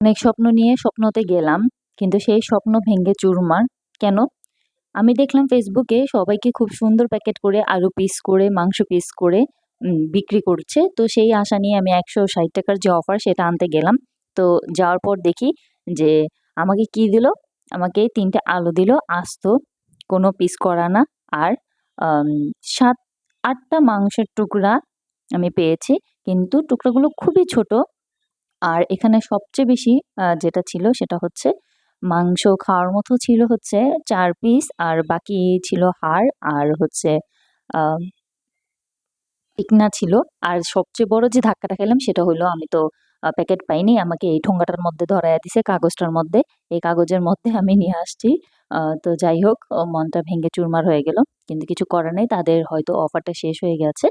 অনেক স্বপ্ন নিয়ে স্বপ্নতে গেলাম, কিন্তু সেই স্বপ্ন ভেঙে চুরমার। কেন? আমি দেখলাম ফেসবুকে সবাইকে খুব সুন্দর প্যাকেট করে আলু পিস করে, মাংস পিস করে বিক্রি করছে। তো সেই আশা নিয়ে আমি একশো ষাট টাকার যে অফার সেটা আনতে গেলাম। তো যাওয়ার পর দেখি যে আমাকে কি দিল? আমাকে তিনটে আলু দিল, আস্ত, কোনো পিস করা না। আর সাত আটটা মাংসের টুকরা আমি পেয়েছি। কিন্তু টুকরাগুলো খুবই ছোট আর এখানে সবচেয়ে বেশি যেটা ছিল সেটা হচ্ছে মাংস খাওয়ার মতো ছিল হচ্ছে চার পিস আর বাকি ছিল হাড় আর হচ্ছে টিকনা ছিল। আর সবচেয়ে বড় যে ধাক্কাটা খেলাম সেটা হলো আমি তো প্যাকেট পাইনি। আমাকে এই ঠোঙ্গাটার মধ্যে ধরাইয়া দিছে, কাগজটার মধ্যে। এই কাগজের মধ্যে আমি নিয়ে আসছি। তো যাই হোক মনটা ভেঙে চুরমার হয়ে গেল। কিন্তু কিছু করার নেই, তাদের হয়তো অফারটা শেষ হয়ে গেছে।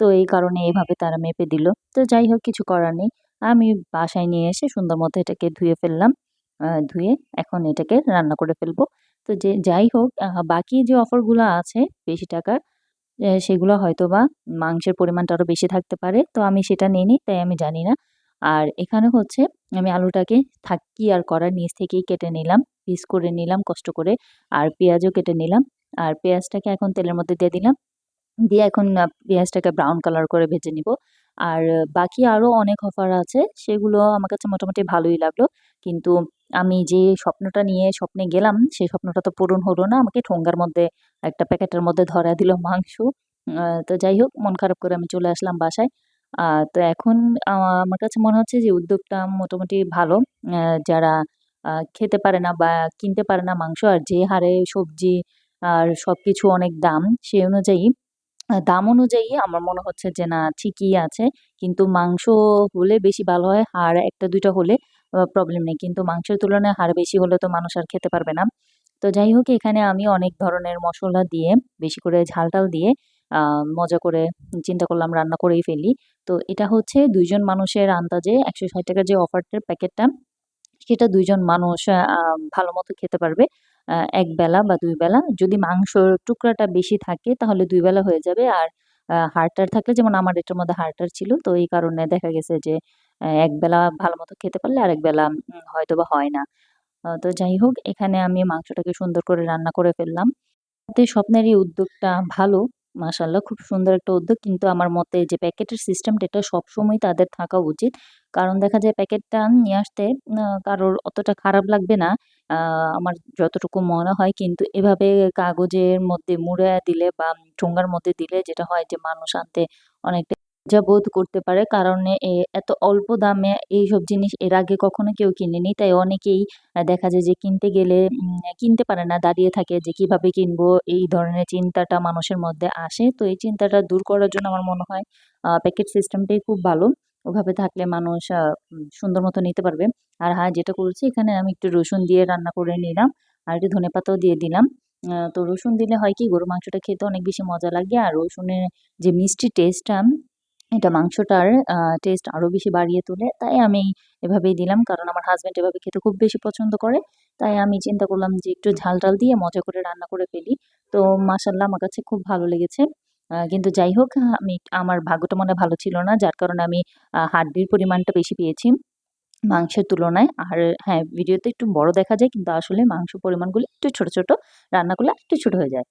তো এই কারণে এইভাবে তারা মেপে দিল। তো যাই হোক, কিছু করার নেই। আমি বাসায় নিয়ে এসে সুন্দর মতো এটাকে ধুয়ে ফেললাম। ধুয়ে এখন এটাকে রান্না করে ফেলব। তো যে, যাই হোক বাকি যে অফারগুলো আছে বেশি টাকার সেগুলো হয়তো বা মাংসের পরিমাণটা আরও বেশি থাকতে পারে। তো আমি সেটা নিইনি তাই আমি জানি না। আর এখানে হচ্ছে আমি আলুটাকে থাকি আর করার নিচ থেকেই কেটে নিলাম, পিস করে নিলাম কষ্ট করে, আর পেঁয়াজও কেটে নিলাম। আর পেঁয়াজটাকে এখন তেলের মধ্যে দিয়ে দিলাম। দিয়ে এখন পেঁয়াজটাকে ব্রাউন কালার করে ভেজে নিব। আর বাকি আরও অনেক অফার আছে, সেগুলো আমার কাছে মোটামুটি ভালোই লাগল। কিন্তু আমি যে স্বপ্নটা নিয়ে স্বপ্নে গেলাম সেই স্বপ্নটা তো পূরণ হলো না। আমাকে ঠোঙ্গার মধ্যে, একটা প্যাকেটের মধ্যে ধরা দিল মাংস। তো যাই হোক, মন খারাপ করে আমি চলে আসলাম বাসায়। তো এখন আমার কাছে মনে হচ্ছে যে উদ্যোগটা মোটামুটি ভালো। যারা খেতে পারে না বা কিনতে পারে না মাংস, আর যে হারে সবজি আর সব কিছু অনেক দাম সেই অনুযায়ী দাম অনুযায়ী আমার মনে হচ্ছে যে, না, ঠিকই আছে। কিন্তু মাংস হলে বেশি ভালো হয় হাড় একটা, দুইটা হলে প্রবলেম নেই। কিন্তু মাংসের তুলনায় হাড় বেশি হলে তো মানুষ আর খেতে পারবে না। তো যাই হোক, এখানে আমি অনেক ধরনের মশলা দিয়ে, বেশি করে ঝাল টাল দিয়ে মজা করে চিন্তা করলাম, রান্না করেই ফেলি। তো এটা হচ্ছে দুইজন মানুষের আন্দাজে একশো ষাট টাকার যে অফারটার প্যাকেটটা সেটা দুইজন মানুষ ভালো মতো খেতে পারবে। এক বেলা বা দুই বেলা। যদি মাংসর টুকরাটা বেশি থাকে, তাহলে দুই বেলা হয়ে যাবে। আর হার্টার থাকলে, যেমন আমার এটার মধ্যে হার্টার ছিল, তো এই কারণে দেখা গেছে যে এক বেলা ভালো মতো খেতে পারলে আর বেলা হয়তো বা হয় না। তো যাই হোক, এখানে আমি মাংসটাকে সুন্দর করে রান্না করে ফেললাম। তাতে এই উদ্যোগটা ভালো। মাশাল্লাহ খুব সুন্দর একটা উদ্যোগ। কিন্তু আমার মতে যে প্যাকেটের সিস্টেমটা, এটা সবসময় তাদের থাকা উচিত। কারণ দেখা যায় প্যাকেটটা নিয়ে আসতে কারোর অতটা খারাপ লাগবে না। আমার যতটুকু মনে হয়, কিন্তু এভাবে কাগজের মধ্যে মুড়ে দিলে বা ঠোঙ্গার মধ্যে দিলে যেটা হয় যে মানুষ আনতে অনেকটা লজ্জা বোধ করতে পারে কারণ এত অল্প দামে এইসব জিনিস এর আগে কখনো কেউ কিনেনি। তাই অনেকেই দেখা যায় যে কিনতে গেলে কিনতে পারে না, দাঁড়িয়ে থাকে যে কীভাবে কিনবো, এই ধরনের চিন্তাটা মানুষের মধ্যে আসে। তো এই চিন্তাটা দূর করার জন্য আমার মনে হয় প্যাকেট সিস্টেমটাই খুব ভালো। ওভাবে থাকলে মানুষ সুন্দর মতো নিতে পারবে। আর হ্যাঁ যেটা করেছি, এখানে আমি একটু রসুন দিয়ে রান্না করে নিলাম আর একটু ধনেপাতাও দিয়ে দিলাম। তো রসুন দিলে হয় কি গরু মাংসটা খেতে অনেক বেশি মজা লাগে। আর রসুনের যে মিষ্টি টেস্টটা এটা মাংসটার টেস্ট আরও বেশি বাড়িয়ে তোলে। তাই আমি এভাবেই দিলাম, কারণ আমার হাজব্যান্ড এভাবে খেতে খুব বেশি পছন্দ করে। তাই আমি চিন্তা করলাম যে একটু ঝাল টাল দিয়ে মজা করে রান্না করে ফেলি। তো মাসাল্লাহ আমার কাছে খুব ভালো লেগেছে। কিন্তু যাই হোক, আমি আমার ভাগ্যটা মনে ভালো ছিল না, যার কারণে আমি হাড্ডির পরিমাণটা বেশি পেয়েছি মাংসের তুলনায়। আর হ্যাঁ ভিডিওতে একটু বড় দেখা যায়, কিন্তু আসলে মাংস পরিমাণগুলো একটু ছোট ছোট, রান্না করলে একটু ছোট হয়ে যায়।